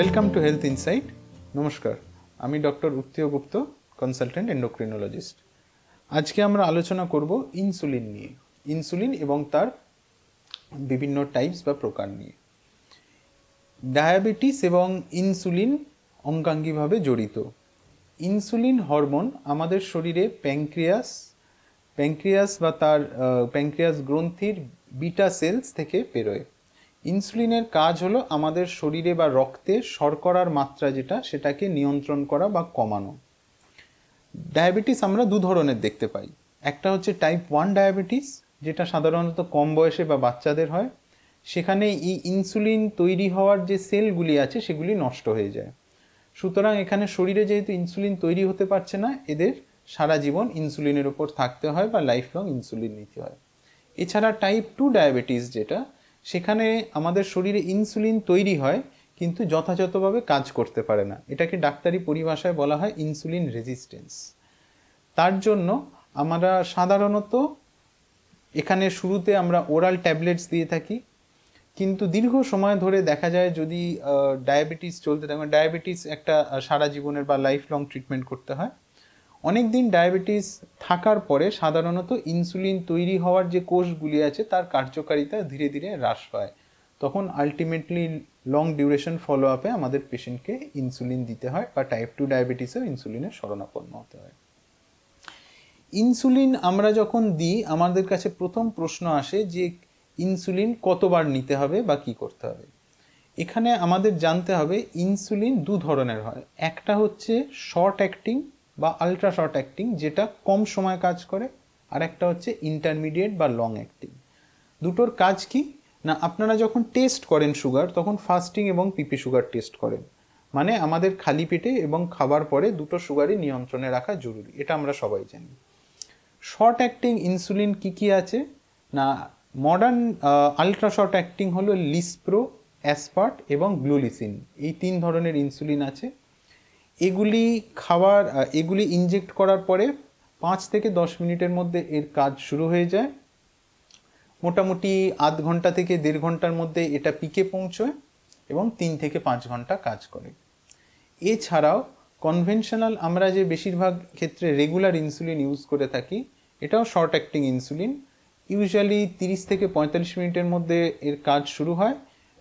Welcome to health insight নমস্কার, আমি doctor Uttiyo Gupta consultant endocrinologist আজকে আমরা আলোচনা করব ইনসুলিন নিয়ে ইনসুলিন এবং তার বিভিন্ন টাইপস বা প্রকার নিয়ে। ডায়াবেটিস এবং ইনসুলিন অঙ্গাঙ্গিভাবে জড়িত। ইনসুলিন হরমোন আমাদের শরীরে প্যাঙ্ক্রিয়াস প্যাঙ্ক্রিয়াস বা তার প্যাঙ্ক্রিয়াস গ্রন্থির বিটা সেলস থেকে বেরোয়। ইনসুলিনের কাজ হলো আমাদের শরীরে বা রক্তে শর্করার মাত্রা যেটা, সেটাকে নিয়ন্ত্রণ করা বা কমানো। ডায়াবেটিস আমরা দু ধরনের দেখতে পাই। একটা হচ্ছে টাইপ ওয়ান ডায়াবেটিস যেটা সাধারণত কম বয়সে বা বাচ্চাদের হয়। সেখানে এই ইনসুলিন তৈরি হওয়ার যে সেলগুলি আছে, সেগুলি নষ্ট হয়ে যায়। সুতরাং এখানে শরীরে যেহেতু ইনসুলিন তৈরি হতে পারছে না, এদের সারা জীবন ইনসুলিনের উপর থাকতে হয় বা লাইফ লং ইনসুলিন নিতে হয়। এছাড়া টাইপ টু ডায়াবেটিস যেটা সেখানে আমাদের শরীরে ইনসুলিন তৈরি হয়, কিন্তু যথাযথভাবে কাজ করতে পারে না। এটাকে ডাক্তারি পরিভাষায় বলা হয় ইনসুলিন রেজিস্ট্যান্স তার জন্য আমরা সাধারণত এখানে শুরুতে আমরা ওরাল ট্যাবলেটস দিয়ে থাকি, কিন্তু দীর্ঘ সময় ধরে দেখা যায় যদি ডায়াবেটিস চলতে থাকে, ডায়াবেটিস একটা সারা জীবনের বা লাইফ লং ট্রিটমেন্ট করতে হয়। অনেক দিন ডায়াবেটিস থাকার পরে সাধারণত ইনসুলিন তৈরি হওয়ার যে কোষগুলি আছে, তার কার্যকারিতা ধীরে ধীরে হ্রাস পায়। তখন আলটিমেটলি লং ডিউরেশন ফলো আপে আমাদের পেশেন্টকে ইনসুলিন দিতে হয় বা টাইপ টু ডায়াবেটিসেও ইনসুলিনের শরণাপন্ন হতে হয়। ইনসুলিন আমরা যখন দিই, আমাদের কাছে প্রথম প্রশ্ন আসে যে ইনসুলিন কতবার নিতে হবে বা কি করতে হবে? এখানে আমাদের জানতে হবে ইনসুলিন দু ধরনের হয়। একটা হচ্ছে শর্ট অ্যাক্টিং বা আলট্রা শর্ট অ্যাক্টিং যেটা কম সময় কাজ করে, আর একটা হচ্ছে ইন্টারমিডিয়েট বা লং অ্যাক্টিং দুটোর কাজ কি? না, আপনারা যখন টেস্ট করেন সুগার তখন ফাস্টিং এবং পিপি সুগার টেস্ট করেন। মানে আমাদের খালি পেটে এবং খাবার পরে দুটো সুগারই নিয়ন্ত্রণে রাখা জরুরি, এটা আমরা সবাই জানি। শর্ট অ্যাক্টিং ইনসুলিন কি কি আছে? না মডার্ন আলট্রা শর্ট অ্যাক্টিং হলো লিসপ্রো অ্যাসপার্ট এবং গ্লুলিসিন এই তিন ধরনের ইনসুলিন আছে। এগুলি খাওয়ার এগুলি ইনজেক্ট করার পরে পাঁচ থেকে দশ মিনিটের মধ্যে এর কাজ শুরু হয়ে যায়। মোটামুটি আধ ঘণ্টা থেকে দেড় ঘণ্টার মধ্যে এটা পিকে পৌঁছয় এবং তিন থেকে পাঁচ ঘণ্টা কাজ করে। এছাড়াও কনভেনশনাল আমরা যে বেশিরভাগ ক্ষেত্রে রেগুলার ইনসুলিন ইউজ করে থাকি, এটাও শর্ট অ্যাক্টিং ইনসুলিন ইউজুয়ালি তিরিশ থেকে পঁয়তাল্লিশ মিনিটের মধ্যে এর কাজ শুরু হয়।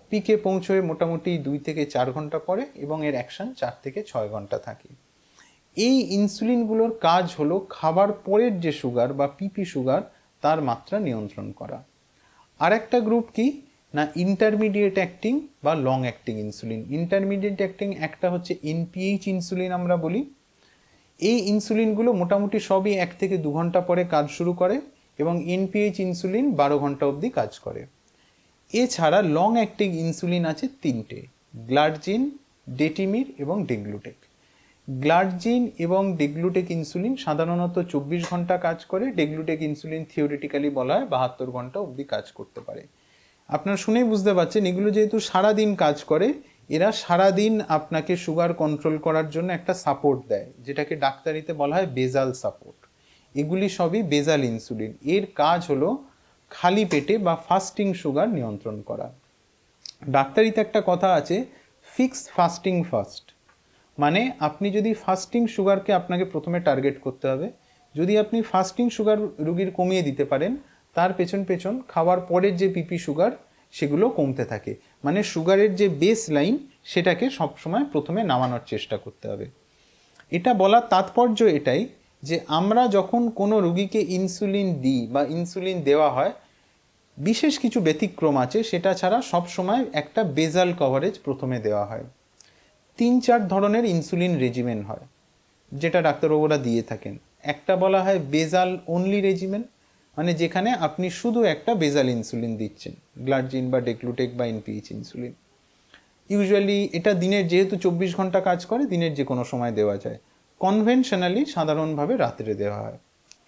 পিকে পৌঁছয় মোটামুটি দুই থেকে চার ঘণ্টা পরে এবং এর অ্যাকশন চার থেকে ছয় ঘণ্টা থাকে। এই ইনসুলিনগুলোর কাজ হলো খাবার পরের যে সুগার বা পিপি সুগার তার মাত্রা নিয়ন্ত্রণ করা। আর একটা গ্রুপ কি? না ইন্টারমিডিয়েট অ্যাক্টিং বা long acting insulin intermediate acting একটা হচ্ছে এনপিএইচ ইনসুলিন আমরা বলি। এই ইনসুলিনগুলো মোটামুটি সবই এক থেকে দু ঘণ্টা পরে কাজ শুরু করে এবং এনপিএইচ ইনসুলিন বারো ঘণ্টা অবধি কাজ করে। এছাড়া লং অ্যাক্টিং ইনসুলিন আছে তিনটে গ্লার্জিন ডেটিমির এবং ডেগ্লুটেক গ্লার্জিন এবং ডেগ্লুটেক ইনসুলিন সাধারণত চব্বিশ ঘণ্টা কাজ করে ডেগ্লুটেক ইনসুলিন থিওরিটিক্যালি বলা হয়, বাহাত্তর ঘণ্টা অবধি কাজ করতে পারে। আপনারা শুনেই বুঝতে পারছেন, এগুলো যেহেতু সারাদিন কাজ করে, এরা সারাদিন আপনাকে সুগার কন্ট্রোল করার জন্য একটা সাপোর্ট দেয়, যেটাকে ডাক্তারিতে বলা হয় বেজাল সাপোর্ট এগুলি সবই বেজাল ইনসুলিন এর কাজ হলো খালি পেটে বা ফাস্টিং সুগার নিয়ন্ত্রণ করা। ডাক্তারিতে একটা কথা আছে ফিক্স ফাস্টিং ফাস্ট মানে আপনি যদি ফাস্টিং সুগারকে আপনাকে প্রথমে টার্গেট করতে হবে, যদি আপনি ফাস্টিং সুগার রুগীর কমিয়ে দিতে পারেন, তার পেছন পেছন খাওয়ার পরের যে পিপি সুগার সেগুলো কমতে থাকে। মানে সুগারের যে বেস লাইন সেটাকে সবসময় প্রথমে নামানোর চেষ্টা করতে হবে। এটা বলার তাৎপর্য এটাই যে আমরা যখন কোনো রুগীকে ইনসুলিন দিই বা ইনসুলিন দেওয়া হয়, বিশেষ কিছু ব্যতিক্রম আছে, সেটা ছাড়া সব সময় একটা বেজাল কভারেজ প্রথমে দেওয়া হয়। তিন চার ধরনের ইনসুলিন রেজিমেন হয়, যেটা ডাক্তারবাবুরা দিয়ে থাকেন। একটা বলা হয় বেজাল অনলি রেজিমেন মানে যেখানে আপনি শুধু একটা বেজাল ইনসুলিন দিচ্ছেন, গ্লার্জিন বা ডেক্লুটেক বা এনপিএইচ ইনসুলিন। ইউজুয়ালি এটা দিনের যেহেতু চব্বিশ ঘণ্টা কাজ করে, দিনের যে কোনো সময় দেওয়া যায়। কনভেনশনালি সাধারণভাবে রাত্রে দেওয়া হয়,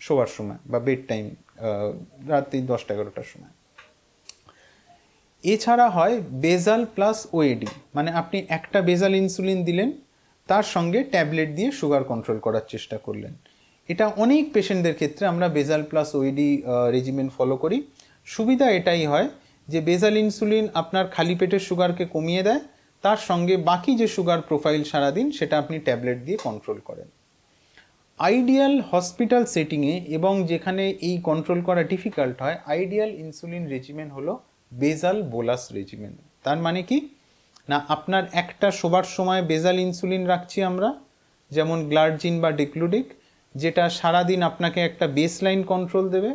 শোবার সময় বা বেড টাইম রাত্রি দশটা এগারোটার সময়। এছাড়া হয় বেজাল প্লাস ওএডি মানে আপনি একটা বেজাল ইনসুলিন দিলেন, তার সঙ্গে ট্যাবলেট দিয়ে সুগার কন্ট্রোল করার চেষ্টা করলেন। এটা অনেক পেশেন্টদের ক্ষেত্রে আমরা বেজাল প্লাস ওইডি রেজিমেন্ট ফলো করি। সুবিধা এটাই হয় যে বেজাল ইনসুলিন আপনার খালি পেটের সুগারকে কমিয়ে দেয় তার সঙ্গে বাকি যে সুগার প্রোফাইল সারাদিন, সেটা আপনি ট্যাবলেট দিয়ে কন্ট্রোল করেন। আইডিয়াল হসপিটাল সেটিংয়ে এবং যেখানে এই কন্ট্রোল করা ডিফিকাল্ট হয় আইডিয়াল ইনসুলিন রেজিমেন হলো বেজাল বোলাস রেজিমেন তার মানে কি? না, আপনার একটা শোবার সময় বেজাল ইনসুলিন রাখছি আমরা, যেমন গ্লার্জিন বা ডিক্লুডিক যেটা সারাদিন আপনাকে একটা বেসলাইন কন্ট্রোল দেবে।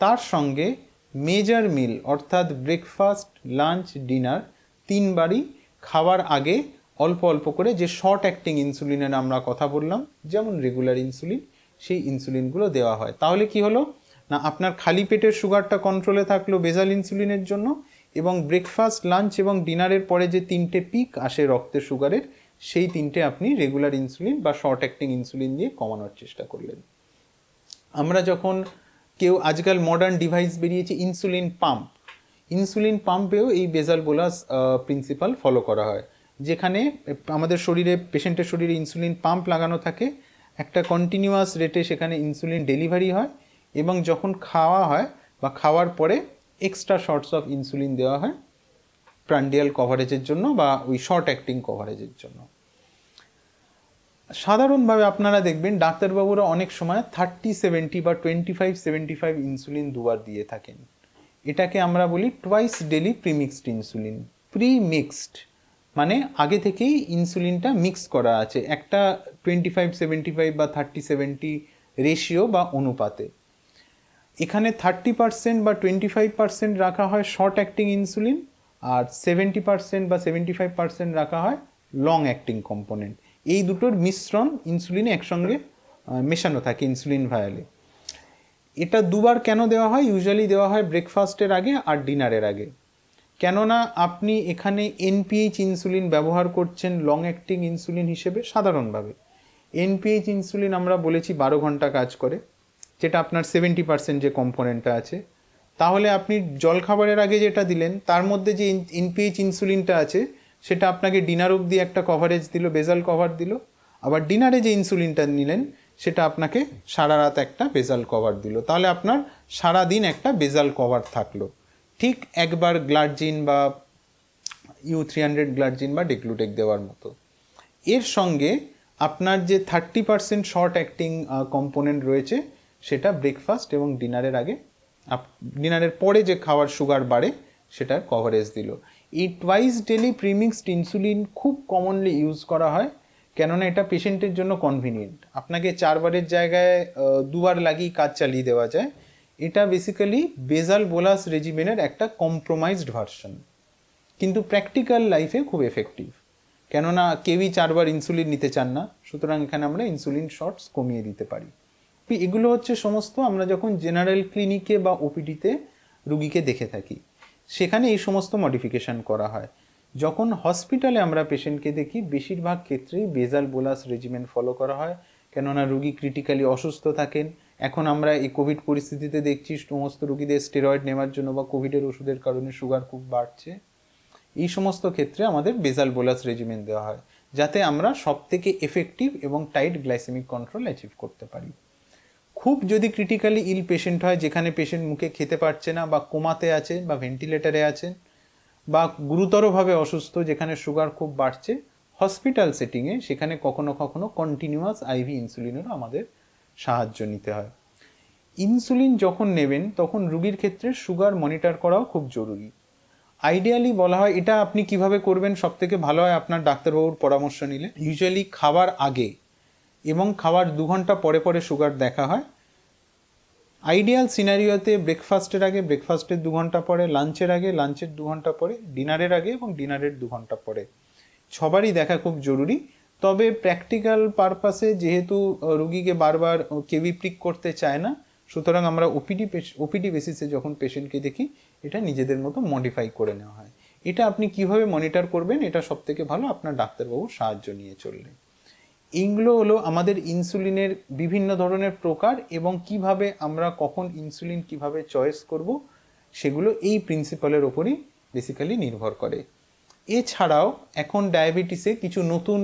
তার সঙ্গে মেজার মিল অর্থাৎ ব্রেকফাস্ট লাঞ্চ ডিনার তিনবারই খাওয়ার আগে অল্প অল্প করে যে শর্ট অ্যাক্টিং ইনসুলিনের আমরা কথা বললাম, যেমন রেগুলার ইনসুলিন সেই ইনসুলিনগুলো দেওয়া হয়। তাহলে কি হলো? না, আপনার খালি পেটের সুগারটা কন্ট্রোলে থাকল বেজাল ইনসুলিনের জন্য এবং ব্রেকফাস্ট লাঞ্চ এবং ডিনারের পরে যে তিনটে পিক আসে রক্তের সুগারের, সেই তিনটে আপনি রেগুলার ইনসুলিন বা শর্ট অ্যাক্টিং ইনসুলিন দিয়ে কমানোর চেষ্টা করলেন। আমরা যখন কেউ আজকাল মডার্ন ডিভাইস বেরিয়েছে ইনসুলিন পাম্প ইনসুলিন পাম্পেও এই বেজাল বোলাস প্রিন্সিপাল ফলো করা হয়। যেখানে আমাদের শরীরে পেশেন্টের শরীরে ইনসুলিন পাম্প লাগানো থাকে, একটা কন্টিনিউয়াস রেটে সেখানে ইনসুলিন ডেলিভারি হয় এবং যখন খাওয়া হয় বা খাওয়ার পরে এক্সট্রা শর্টস অফ ইনসুলিন দেওয়া হয় প্রান্ডিয়াল কভারেজের জন্য বা ওই শর্ট অ্যাক্টিং কভারেজের জন্য। সাধারণভাবে আপনারা দেখবেন ডাক্তারবাবুরা অনেক সময় থার্টি সেভেন্টি বা twenty five seventy five insulin দুবার দিয়ে থাকেন। এটাকে আমরা বলি twice daily premixed insulin pre mixed মানে আগে থেকেই ইনসুলিনটা মিক্স করা আছে। একটা টোয়েন্টি ফাইভ সেভেন্টি ফাইভ বা থার্টি সেভেন্টি রেশিও বা অনুপাতে। এখানে থার্টি পার্সেন্ট বা টোয়েন্টি ফাইভ পার্সেন্ট রাখা হয় শর্ট অ্যাক্টিং ইনসুলিন আর সেভেন্টি পার্সেন্ট বা সেভেন্টি ফাইভ পার্সেন্ট রাখা হয় লং অ্যাক্টিং কম্পোনেন্ট এই দুটোর মিশ্রণ ইনসুলিনে একসঙ্গে মেশানো থাকে ইনসুলিন ভায়ালে এটা দুবার কেন দেওয়া হয়? ইউজুয়ালি দেওয়া হয় ব্রেকফাস্টের আগে আর ডিনারের আগে। কেননা আপনি এখানে এনপিএইচ ইনসুলিন ব্যবহার করছেন লং অ্যাক্টিং ইনসুলিন হিসেবে সাধারণভাবে। এনপিএইচ ইনসুলিন আমরা বলেছি বারো ঘণ্টা কাজ করে, যেটা আপনার সেভেন্টি পার্সেন্ট যে কম্পোনেন্টটা আছে। তাহলে আপনি জলখাবারের আগে যেটা দিলেন, তার মধ্যে যে এনপিএইচ ইনসুলিনটা আছে, সেটা আপনাকে ডিনার অবধি একটা কভারেজ দিল বেজাল কভার দিল। আবার ডিনারে যে ইনসুলিনটা নিলেন সেটা আপনাকে সারা রাত একটা বেজাল কভার দিল। তাহলে আপনার সারা দিন একটা বেজাল কভার থাকল। ঠিক একবার গ্লার্জিন বা ইউ থ্রি হান্ড্রেড গ্লার্জিন বা ডেক্লুটেক দেওয়ার মতো। এর সঙ্গে আপনার যে thirty percent short acting component রয়েছে, সেটা ব্রেকফাস্ট এবং ডিনারের আগে ডিনারের পরে যে খাওয়ার সুগার বাড়ে, সেটার কভারেজ দিল। এই টুয়াইস ডেলি প্রিমিক্সড ইনসুলিন খুব কমনলি ইউজ করা হয়। কেননা এটা পেশেন্টের জন্য কনভিনিয়েন্ট আপনাকে চারবারের জায়গায় দুবার লাগিয়ে কাজ চালিয়ে দেওয়া যায়। এটা বেসিক্যালি বেজাল বোলাস রেজিমেনের একটা কম্প্রোমাইজড ভার্সন কিন্তু প্র্যাকটিক্যাল লাইফে খুব এফেক্টিভ কেননা কেউই চারবার ইনসুলিন নিতে চান না। সুতরাং এখানে আমরা ইনসুলিন শর্টস কমিয়ে দিতে পারি। এগুলো হচ্ছে সমস্ত আমরা যখন জেনারেল ক্লিনিকে বা ওপিডিতে রুগীকে দেখে থাকি, সেখানে এই সমস্ত মডিফিকেশন করা হয়। যখন হসপিটালে আমরা পেশেন্টকে দেখি, বেশিরভাগ ক্ষেত্রেই বেজাল বোলাস রেজিমেন ফলো করা হয়। কেননা রুগী ক্রিটিক্যালি অসুস্থ থাকেন। এখন আমরা এই কোভিড পরিস্থিতিতে দেখছি, সমস্ত রুগীদের স্টেরয়েড নেওয়ার জন্য বা কোভিডের ওষুধের কারণে সুগার খুব বাড়ছে। এই সমস্ত ক্ষেত্রে আমাদের বেজাল বোলাস রেজিমেন দেওয়া হয়, যাতে আমরা সব থেকে এফেক্টিভ এবং টাইট গ্লাইসেমিক কন্ট্রোল অ্যাচিভ করতে পারি। খুব যদি ক্রিটিক্যালি ইল পেশেন্ট হয়, যেখানে পেশেন্ট মুখে খেতে পারছে না বা কোমাতে আছে বা ভেন্টিলেটারে আছেন বা গুরুতরভাবে অসুস্থ যেখানে সুগার খুব বাড়ছে হসপিটাল সেটিংয়ে সেখানে কখনো কখনো কন্টিনিউয়াস আইভি ইনসুলিনেরও আমাদের সাহায্য নিতে হয়। ইনসুলিন যখন নেবেন, তখন রুগীর ক্ষেত্রে সুগার মনিটর করাও খুব জরুরি। আইডিয়ালি বলা হয়, এটা আপনি কীভাবে করবেন সব থেকে ভালো হয় আপনার ডাক্তারবাবুর পরামর্শ নিলে। ইউজুয়ালি খাবার আগে এবং খাওয়ার দু ঘণ্টা পরে পরে সুগার দেখা হয়। আইডিয়াল সিনারিওতে ব্রেকফাস্টের আগে ব্রেকফাস্টের দু ঘণ্টা পরে লাঞ্চের আগে লাঞ্চের দু ঘণ্টা পরে ডিনারের আগে এবং ডিনারের দু ঘণ্টা পরে। সবারই দেখা খুব জরুরি। তবে প্র্যাকটিক্যাল পারপাসে যেহেতু রুগীকে বারবার কেউই প্রিক করতে চায় না, সুতরাং আমরা ওপিডি ওপিডি বেসিসে যখন পেশেন্টকে দেখি, এটা নিজেদের মতো মডিফাই করে নেওয়া হয়। এটা আপনি কীভাবে মনিটর করবেন, এটা সব থেকে ভালো আপনার ডাক্তারবাবুর সাহায্য নিয়ে চললে। এইগুলো হলো আমাদের ইনসুলিনের বিভিন্ন ধরনের প্রকার এবং কীভাবে আমরা কখন ইনসুলিন কীভাবে চয়েস করব, সেগুলো এই প্রিন্সিপালের ওপরই বেসিক্যালি নির্ভর করে। এছাড়াও এখন ডায়াবেটিসে কিছু নতুন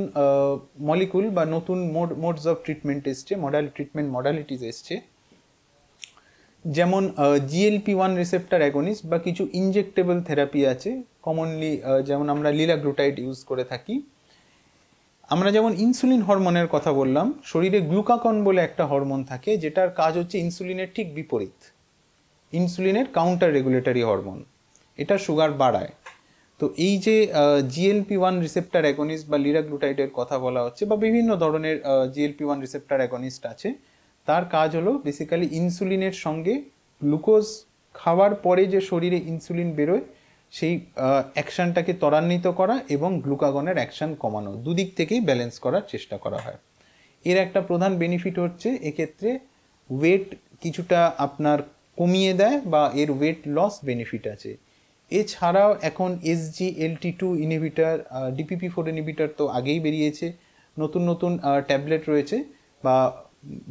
মলিকুল বা নতুন মোড মোডস অফ ট্রিটমেন্ট এসছে মডাল ট্রিটমেন্ট মডালিটিস এসছে। যেমন জিএলপি ওয়ান রিসেপ্টার অ্যাগনিস্ট বা কিছু ইনজেক্টেবল থেরাপি আছে। কমনলি যেমন আমরা লিলাগ্লুটাইড ইউজ করে থাকি। আমরা যেমন ইনসুলিন হরমোনের কথা বললাম, শরীরে গ্লুকাকন বলে একটা হরমোন থাকে, যেটার কাজ হচ্ছে ইনসুলিনের ঠিক বিপরীত। ইনসুলিনের কাউন্টার রেগুলেটরি হরমোন। এটা সুগার বাড়ায়। তো এই যে জিএলপি ওয়ান রিসেপ্টার অ্যাগনিস্ট বা লিরাগ্লুটাইডের কথা বলা হচ্ছে, বা বিভিন্ন ধরনের জিএলপি ওয়ান রিসেপ্টার অ্যাগনিস্ট আছে, তার কাজ হলো বেসিক্যালি ইনসুলিনের সঙ্গে গ্লুকোজ খাওয়ার পরে যে শরীরে ইনসুলিন বেরোয় সেই অ্যাকশনটাকে ত্বরান্বিত করা এবং গ্লুকাগনের অ্যাকশন কমানো, দুদিক থেকেই ব্যালেন্স করার চেষ্টা করা হয়। এর একটা প্রধান বেনিফিট হচ্ছে এক্ষেত্রে ওয়েট কিছুটা আপনার কমিয়ে দেয় বা এর ওয়েট লস বেনিফিট আছে। এছাড়াও এখন SG LT two inhibitor DPP four inhibitor তো আগেই বেরিয়েছে। নতুন নতুন ট্যাবলেট রয়েছে বা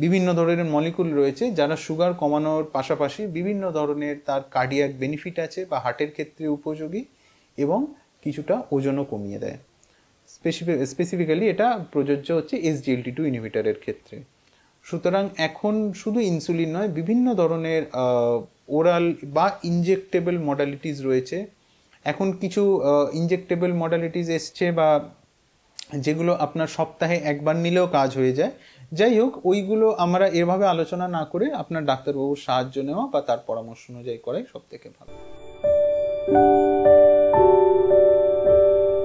বিভিন্ন ধরনের মলিকুল রয়েছে যারা সুগার কমানোর পাশাপাশি বিভিন্ন ধরনের তার কার্ডিয়াক বেনিফিট আছে বা হার্টের ক্ষেত্রে উপযোগী এবং কিছুটা ওজনও কমিয়ে দেয়। স্পেসিফিক্যালি এটা প্রযোজ্য হচ্ছে এসজিএলটি টু ইনহিবিটারের ক্ষেত্রে। সুতরাং এখন শুধু ইনসুলিন নয়, বিভিন্ন ধরনের ওরাল বা ইনজেক্টেবল মডালিটিস রয়েছে। এখন কিছু ইনজেক্টেবল মডালিটিস এসছে বা যেগুলো আপনার সপ্তাহে একবার নিলেও কাজ হয়ে যায়। যাই হোক ওইগুলো আমরা এভাবে আলোচনা না করে আপনার ডাক্তারবাবুর সাহায্য নেওয়া বা তার পরামর্শ অনুযায়ী করাই সব থেকে ভালো।